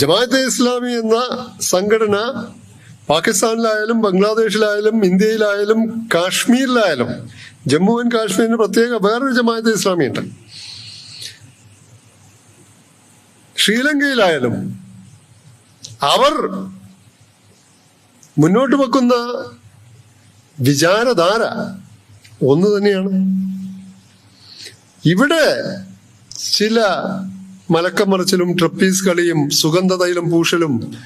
ജമാഅത്തെ ഇസ്ലാമി എന്ന സംഘടന പാകിസ്ഥാനിലായാലും ബംഗ്ലാദേശിലായാലും ഇന്ത്യയിലായാലും കാശ്മീരിലായാലും ജമ്മു ആൻഡ് കാശ്മീരിന് പ്രത്യേക വേറൊരു ജമാഅത്തെ ഇസ്ലാമി ഉണ്ട്. ശ്രീലങ്കയിലായാലും അവർ മുന്നോട്ട് വെക്കുന്ന വിചാരധാര ഒന്ന് തന്നെയാണ്. ഇവിടെ ചില മലക്കമറിച്ചിലും ട്രപ്പീസ് കളിയും സുഗന്ധതൈലം പൂശലും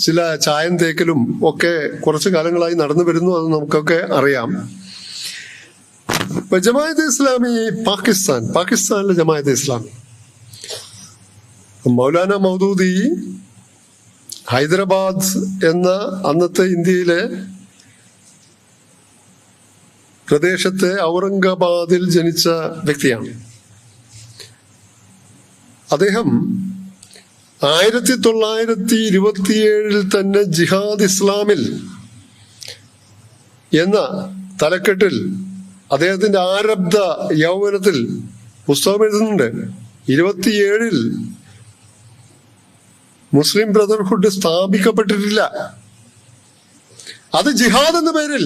ചില ചായം തേക്കലും ഒക്കെ കുറച്ചു കാലങ്ങളായി നടന്നു വരുന്നു അത് നമുക്കൊക്കെ അറിയാം. ഇപ്പൊ ഇസ്ലാമി പാകിസ്ഥാൻ പാകിസ്ഥാനിലെ ജമാഅത്ത് ഇസ്ലാമി മൗലാന മൗദൂദി ഹൈദരാബാദ് എന്ന അന്നത്തെ ഇന്ത്യയിലെ പ്രദേശത്തെ ഔറംഗാബാദിൽ ജനിച്ച വ്യക്തിയാണ്. അദ്ദേഹം ആയിരത്തി തൊള്ളായിരത്തി ഇരുപത്തിയേഴിൽ തന്നെ ജിഹാദ് ഇസ്ലാമിൽ എന്ന തലക്കെട്ടിൽ അദ്ദേഹത്തിന്റെ ആരബ്ധ യൗവനത്തിൽ പുസ്തകം എഴുതുന്നുണ്ട്. ഇരുപത്തിയേഴിൽ മുസ്ലിം ബ്രദർഹുഡ് സ്ഥാപിക്കപ്പെട്ടിട്ടില്ല. അത് ജിഹാദ് എന്ന പേരിൽ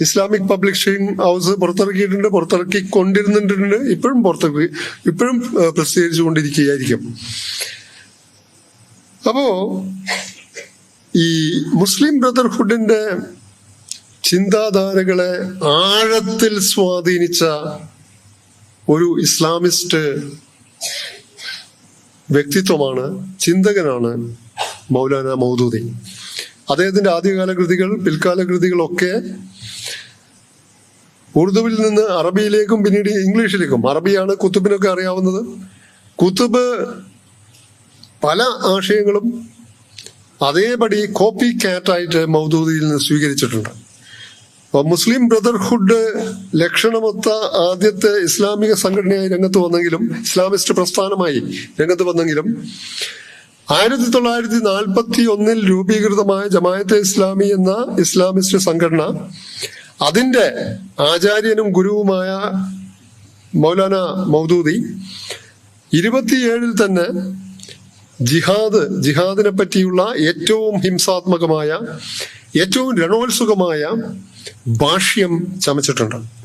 ഇസ്ലാമിക് പബ്ലിഷിംഗ് ഹൗസ് പുറത്തിറക്കിയിട്ടുണ്ട് പുറത്തിറക്കി കൊണ്ടിരുന്നിട്ടുണ്ട് ഇപ്പോഴും പുറത്തിറക്കി ഇപ്പോഴും പ്രസിദ്ധീകരിച്ചു കൊണ്ടിരിക്കുകയായിരിക്കും അപ്പോ ഈ മുസ്ലിം ബ്രദർഹുഡിന്റെ ചിന്താധാരകളെ ആഴത്തിൽ സ്വാധീനിച്ച ഒരു ഇസ്ലാമിസ്റ്റ് വ്യക്തിത്വമാണ് ചിന്തകനാണ് മൗലാന മൗദൂദി. അദ്ദേഹത്തിന്റെ ആദ്യകാല കൃതികൾ പിൽക്കാല കൃതികളൊക്കെ ഉറുദുവിൽ നിന്ന് അറബിയിലേക്കും പിന്നീട് ഇംഗ്ലീഷിലേക്കും. അറബിയാണ് കുത്തുബിനൊക്കെ അറിയാവുന്നത്. കുത്തുബ് പല ആശയങ്ങളും അതേപടി കോപ്പി കാറ്റായിട്ട് മൗദൂദിയിൽ നിന്ന് സ്വീകരിച്ചിട്ടുണ്ട്. അപ്പൊ മുസ്ലിം ബ്രദർഹുഡ് ലക്ഷണമൊത്ത ആദ്യത്തെ ഇസ്ലാമിക സംഘടനയായി രംഗത്ത് വന്നെങ്കിലും ഇസ്ലാമിസ്റ്റ് പ്രസ്ഥാനമായി രംഗത്ത് വന്നെങ്കിലും ആയിരത്തി തൊള്ളായിരത്തി നാൽപ്പത്തി ഒന്നിൽ രൂപീകൃതമായ ജമായത്തെ ഇസ്ലാമി എന്ന ഇസ്ലാമിസ്റ്റ് സംഘടന അതിന്റെ ആചാര്യനും ഗുരുവുമായ മൗലാന മൗദൂദി ഇരുപത്തിയേഴിൽ തന്നെ ജിഹാദ് ജിഹാദിനെ പറ്റിയുള്ള ഏറ്റവും ഹിംസാത്മകമായ ഏറ്റവും രണോത്സുകമായ ഭാഷ്യം ചമച്ചിട്ടുണ്ട്.